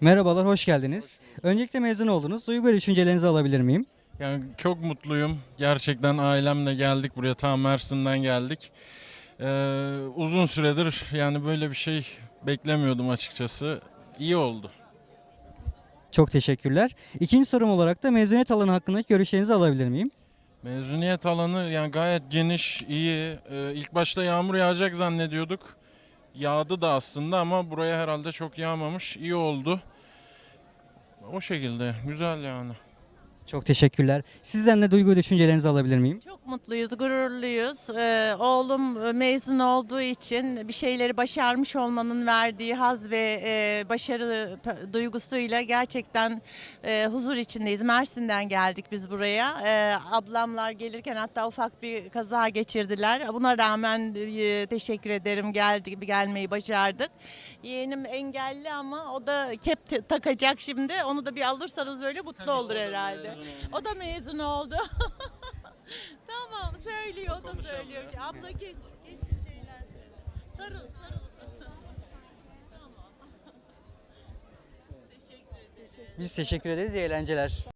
Merhabalar, hoş geldiniz. Öncelikle mezun oldunuz. Duygu ve düşüncelerinizi alabilir miyim? Yani çok mutluyum. Gerçekten ailemle geldik buraya. Ta Mersin'den geldik. Ee, uzun süredir yani böyle bir şey beklemiyordum açıkçası. İyi oldu. Çok teşekkürler. İkinci sorum olarak da mezuniyet alanı hakkındaki görüşlerinizi alabilir miyim? Mezuniyet alanı yani gayet geniş, iyi. Ee, ilk başta yağmur yağacak zannediyorduk. Yağdı da aslında ama buraya herhalde çok yağmamış. İyi oldu. O şekilde güzel yani. Çok teşekkürler. Sizden de duygu düşüncelerinizi alabilir miyim? Çok mutluyuz, gururluyuz. Ee, oğlum e, mezun olduğu için bir şeyleri başarmış olmanın verdiği haz ve e, başarı duygusuyla gerçekten e, huzur içindeyiz. Mersin'den geldik biz buraya. Ee, ablamlar gelirken hatta ufak bir kaza geçirdiler. Buna rağmen e, teşekkür ederim geldik, gelmeyi başardık. Yeğenim engelli ama o da kep takacak şimdi. Onu da bir alırsanız böyle mutlu olur herhalde. O da mezun oldu. söylüyor. Abla geç geç bir şeyler. Sarıl sarıl. Biz teşekkür ederiz. İyi eğlenceler.